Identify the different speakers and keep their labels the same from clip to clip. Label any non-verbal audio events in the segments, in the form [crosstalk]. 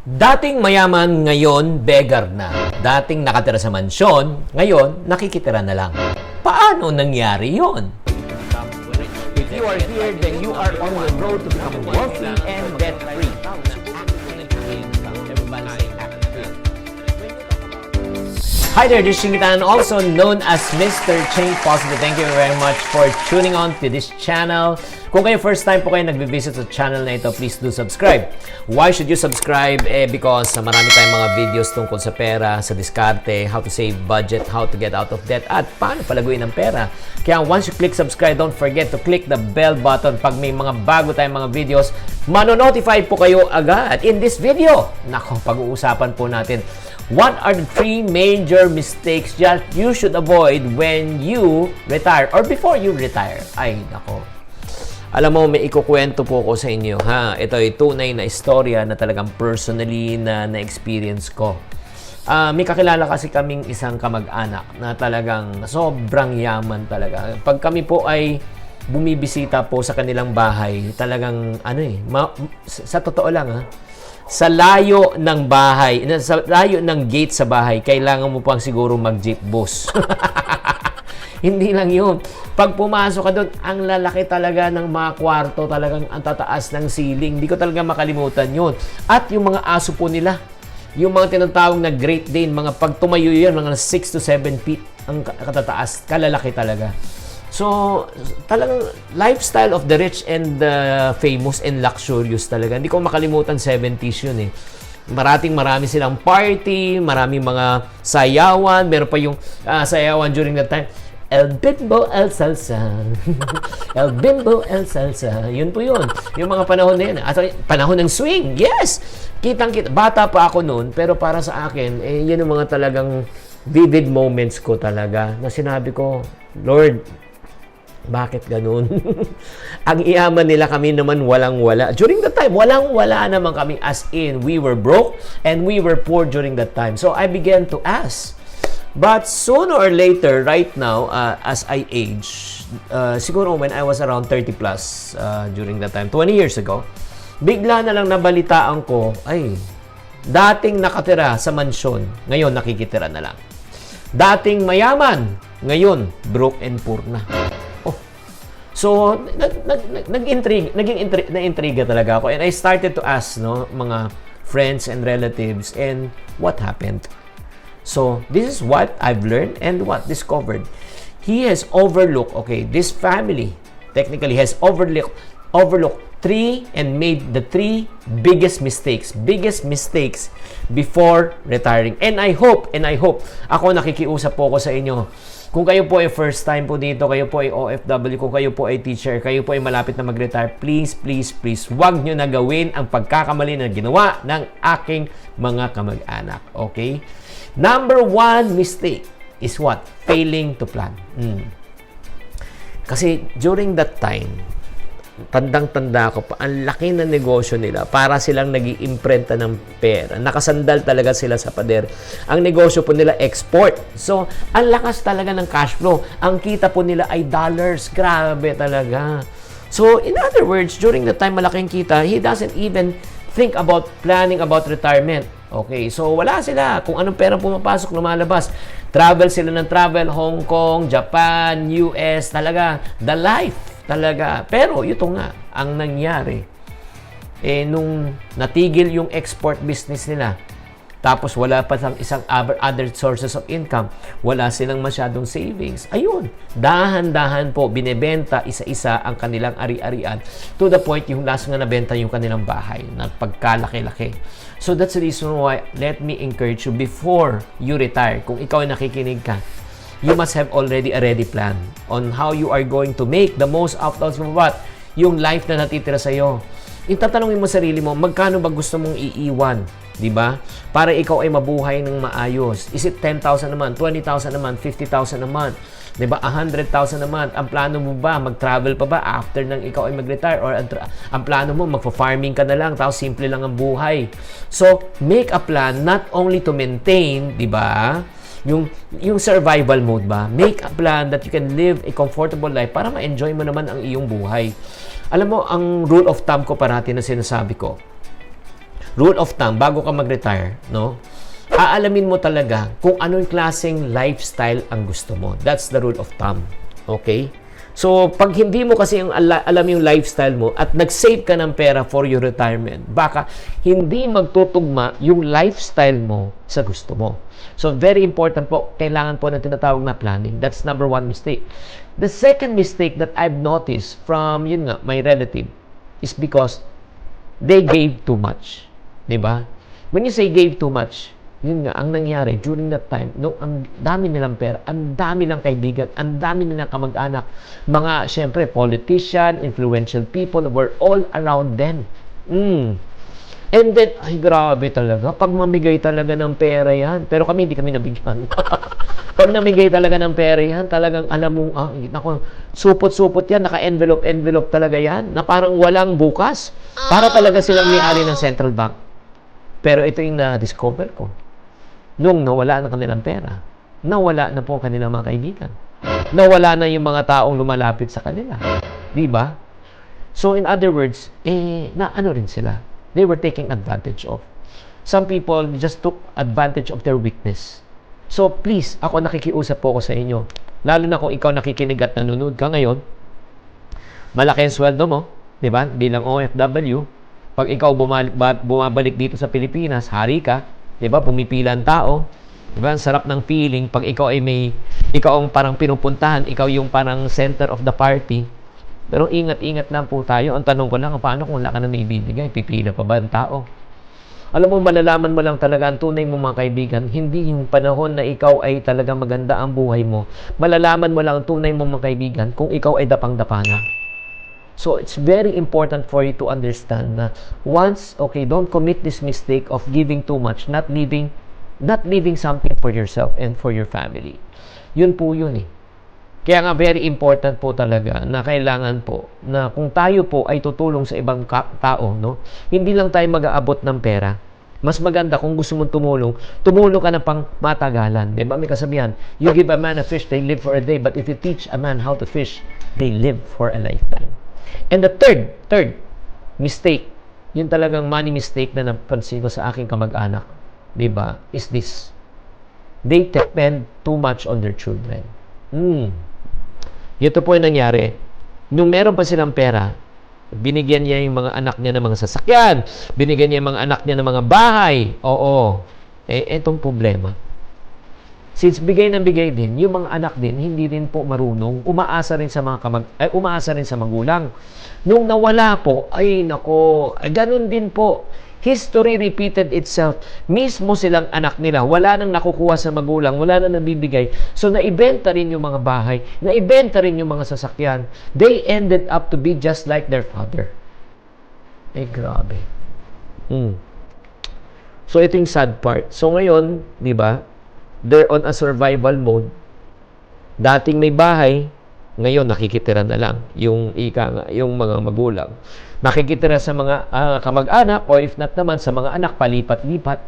Speaker 1: Dating mayaman, ngayon beggar na. Dating nakatira sa mansyon, ngayon nakikitira na lang. Paano nangyari yon? If you are here, then you are on the road to become wealthy and debt-free. Hi there, this is Shingitan, also known as Mr. Change Positive. Thank you very much for tuning on to this channel. Kung kayo first time po kayo nagbe-visit sa channel na ito, please do subscribe. Why should you subscribe? Eh, because uh, marami tayong mga videos tungkol sa pera, sa diskarte, how to save budget, how to get out of debt, at paano palaguin ang pera. Kaya once you click subscribe, don't forget to click the bell button pag may mga bago tayong mga videos, mano-notify po kayo agad. In this video, nako, pag-uusapan po natin What are the three major mistakes that you should avoid when you retire or before you retire? Ay, nako. Alam mo, may ikukwento po ko sa inyo, ha? Ito ay tunay na istorya na talagang personally na na-experience ko. Ah, may kakilala kasi kaming isang kamag-anak na talagang sobrang yaman talaga. Pag kami po ay bumibisita po sa kanilang bahay, talagang ano eh, ma- sa totoo lang ha, sa layo ng bahay, sa layo ng gate sa bahay, kailangan mo pang siguro mag-jeep bus. [laughs] Hindi lang yun. Pag pumasok ka doon, ang lalaki talaga ng mga kwarto, talagang ang tataas ng ceiling. Hindi ko talaga makalimutan yun. At yung mga aso po nila, yung mga tinatawag na Great Dane, mga pag tumayo yan, mga 6 to 7 feet ang ka- katataas, kalalaki talaga. So, talagang lifestyle of the rich and the famous and luxurious talaga. Hindi ko makalimutan 70s yun eh. Marating marami silang party, maraming mga sayawan, meron pa yung ah, sayawan during that time. El Bimbo El Salsa. [laughs] El Bimbo El Salsa. Yun po yun. Yung mga panahon na yun. At panahon ng swing. Yes! Kitang kita. Bata pa ako noon, pero para sa akin, eh, yun yung mga talagang vivid moments ko talaga na sinabi ko, Lord, bakit ganun? [laughs] Ang iyaman nila kami naman walang-wala. During that time, walang-wala naman kami as in we were broke and we were poor during that time. So I began to ask. But sooner or later, right now, uh, as I age, uh, siguro when I was around 30 plus uh, during that time, 20 years ago, bigla na lang nabalitaan ko, ay, dating nakatira sa mansyon, ngayon nakikitira na lang. Dating mayaman, ngayon broke and poor na. So, nag, nag, nag-intrigue, naging intri, na-intriga talaga ako. And I started to ask, no, mga friends and relatives, and what happened? So, this is what I've learned and what discovered. He has overlooked, okay, this family technically has overlooked overlooked three and made the three biggest mistakes, biggest mistakes before retiring. And I hope, and I hope, ako nakikiusap po ako sa inyo, kung kayo po ay first time po dito, kayo po ay OFW, kung kayo po ay teacher, kayo po ay malapit na mag-retire, please, please, please, huwag nyo na gawin ang pagkakamali na ginawa ng aking mga kamag-anak. Okay? Number one mistake is what? Failing to plan. Hmm. Kasi during that time, tandang-tanda ko pa, ang laki ng negosyo nila para silang nag iimprenta ng pera. Nakasandal talaga sila sa pader. Ang negosyo po nila, export. So, ang lakas talaga ng cash flow. Ang kita po nila ay dollars. Grabe talaga. So, in other words, during the time malaking kita, he doesn't even think about planning about retirement. Okay, so wala sila. Kung anong pera pumapasok, lumalabas. Travel sila ng travel, Hong Kong, Japan, US, talaga. The life, talaga. Pero ito nga, ang nangyari, eh, nung natigil yung export business nila, tapos wala pa sang isang other, sources of income, wala silang masyadong savings. Ayun, dahan-dahan po, binebenta isa-isa ang kanilang ari-arian to the point yung last nga nabenta yung kanilang bahay, nagpagkalaki-laki. So that's the reason why let me encourage you before you retire, kung ikaw ay nakikinig ka, you must have already a ready plan on how you are going to make the most out of what? Yung life na natitira sa iyo. Itatanungin mo sarili mo, magkano ba gusto mong iiwan? 'Di ba? Para ikaw ay mabuhay ng maayos. Is it 10,000 a month, 20,000 a month, 50,000 a month? 'Di ba? 100,000 a month. Ang plano mo ba mag-travel pa ba after nang ikaw ay mag-retire or ang, ang plano mo magfa-farming ka na lang tapos simple lang ang buhay. So, make a plan not only to maintain, 'di ba? Yung yung survival mode ba make a plan that you can live a comfortable life para ma-enjoy mo naman ang iyong buhay alam mo ang rule of thumb ko parati na sinasabi ko rule of thumb, bago ka mag-retire, no? Aalamin mo talaga kung anong klaseng lifestyle ang gusto mo. That's the rule of thumb. Okay? So, pag hindi mo kasi yung ala- alam yung lifestyle mo at nag-save ka ng pera for your retirement, baka hindi magtutugma yung lifestyle mo sa gusto mo. So, very important po, kailangan po ng tinatawag na planning. That's number one mistake. The second mistake that I've noticed from, yun nga, my relative is because they gave too much. ba? When you say gave too much, yun nga, ang nangyari during that time, no, ang dami nilang pera, ang dami nilang kaibigan, ang dami nilang kamag-anak, mga, syempre, politician, influential people were all around them. Mm. And then, ay grabe talaga, pag mamigay talaga ng pera yan, pero kami hindi kami nabigyan. [laughs] pag namigay talaga ng pera yan, talagang alam mo, ah, nako, supot-supot yan, naka-envelope, envelope talaga yan, na parang walang bukas. Para talaga silang may-ari ng central bank. Pero ito yung na-discover ko. Nung nawala na kanilang pera, nawala na po ang kanilang mga kaibigan. Nawala na yung mga taong lumalapit sa kanila. Di ba? So in other words, eh, na ano rin sila. They were taking advantage of. Some people just took advantage of their weakness. So please, ako nakikiusap po ako sa inyo. Lalo na kung ikaw nakikinig at nanonood ka ngayon, malaki ang sweldo mo, di ba? Bilang OFW, pag ikaw bumalik, ba- bumabalik dito sa Pilipinas, hari ka, di ba? Pumipila ang tao, di ba? Sarap ng feeling pag ikaw ay may, ikaw ang parang pinupuntahan, ikaw yung parang center of the party. Pero ingat-ingat lang po tayo. Ang tanong ko lang, paano kung wala ka na naibibigay? Pipila pa ba ang tao? Alam mo, malalaman mo lang talaga ang tunay mo mga kaibigan, hindi yung panahon na ikaw ay talaga maganda ang buhay mo. Malalaman mo lang ang tunay mo mga kaibigan kung ikaw ay dapang-dapa na. So, it's very important for you to understand na once, okay, don't commit this mistake of giving too much, not leaving, not leaving something for yourself and for your family. Yun po yun eh. Kaya nga very important po talaga na kailangan po na kung tayo po ay tutulong sa ibang tao, no? Hindi lang tayo mag-aabot ng pera. Mas maganda kung gusto mong tumulong, tumulong ka na pang matagalan. Di ba? May kasabihan, you give a man a fish, they live for a day. But if you teach a man how to fish, they live for a lifetime. And the third, third mistake, yun talagang money mistake na napansin ko sa aking kamag-anak, di ba, is this. They depend too much on their children. Hmm. Ito po yung nangyari. Nung meron pa silang pera, binigyan niya yung mga anak niya ng mga sasakyan, binigyan niya yung mga anak niya ng mga bahay. Oo. Eh, etong problema. Since bigay ng bigay din, yung mga anak din, hindi rin po marunong, umaasa rin sa mga kamag, ay, umaasa rin sa magulang. Nung nawala po, ay nako, ganun din po. History repeated itself. Mismo silang anak nila, wala nang nakukuha sa magulang, wala nang nabibigay. So, naibenta rin yung mga bahay, naibenta rin yung mga sasakyan. They ended up to be just like their father. Eh, grabe. Hmm. So, ito yung sad part. So, ngayon, di ba, they're on a survival mode. Dating may bahay, ngayon nakikitira na lang yung ika yung mga magulang. Nakikitira sa mga ah, kamag-anak or if not naman sa mga anak palipat-lipat.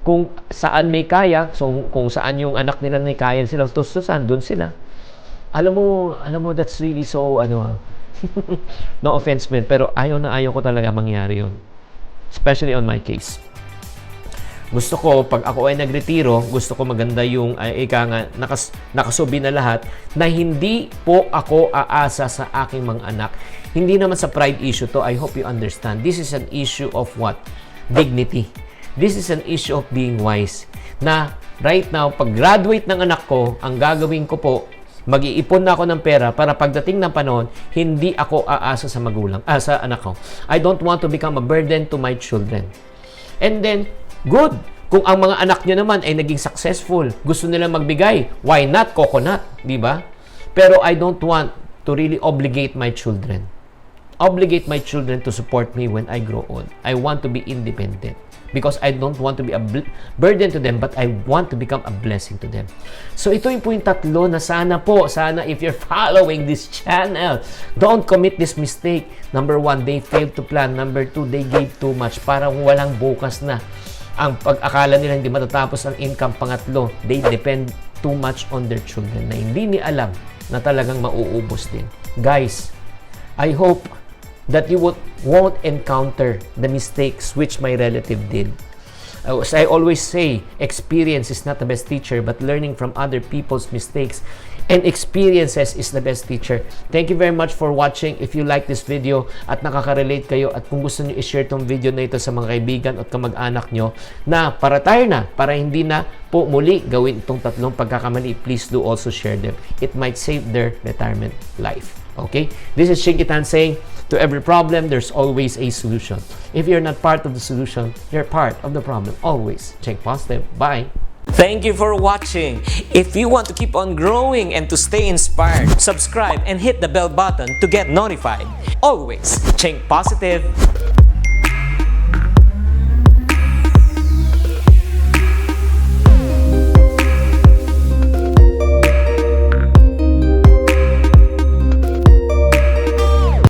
Speaker 1: Kung saan may kaya, so kung saan yung anak nila may kaya silang tustusan, doon sila. Alam mo, alam mo that's really so ano ah. [laughs] no offense man, pero ayaw na ayaw ko talaga mangyari yun. Especially on my case gusto ko, pag ako ay nagretiro, gusto ko maganda yung, ay, ika nakas, nakasubi na lahat, na hindi po ako aasa sa aking mga anak. Hindi naman sa pride issue to, I hope you understand. This is an issue of what? Dignity. This is an issue of being wise. Na right now, pag graduate ng anak ko, ang gagawin ko po, mag-iipon na ako ng pera para pagdating ng panahon, hindi ako aasa sa magulang, ah, sa anak ko. I don't want to become a burden to my children. And then, good. Kung ang mga anak nyo naman ay naging successful, gusto nila magbigay, why not coconut? Di ba? Pero I don't want to really obligate my children. Obligate my children to support me when I grow old. I want to be independent because I don't want to be a burden to them but I want to become a blessing to them. So ito yung po yung tatlo na sana po, sana if you're [laughs] following this channel, don't commit this mistake. Number one, they failed to plan. Number two, they gave too much. Parang walang bukas na. Ang pag-akala nila hindi matatapos ang income. Pangatlo, they depend too much on their children na hindi ni alam na talagang mauubos din. Guys, I hope that you would, won't encounter the mistakes which my relative did. As I always say, experience is not the best teacher, but learning from other people's mistakes and experiences is the best teacher. Thank you very much for watching. If you like this video at nakaka-relate kayo at kung gusto nyo i-share tong video na ito sa mga kaibigan at kamag-anak nyo na para tayo na, para hindi na po muli gawin itong tatlong pagkakamali, please do also share them. It might save their retirement life. Okay? This is Shinkitan saying, to every problem, there's always a solution. If you're not part of the solution, you're part of the problem. Always. Think positive. Bye.
Speaker 2: Thank you for watching. If you want to keep on growing and to stay inspired, subscribe and hit the bell button to get notified. Always think positive.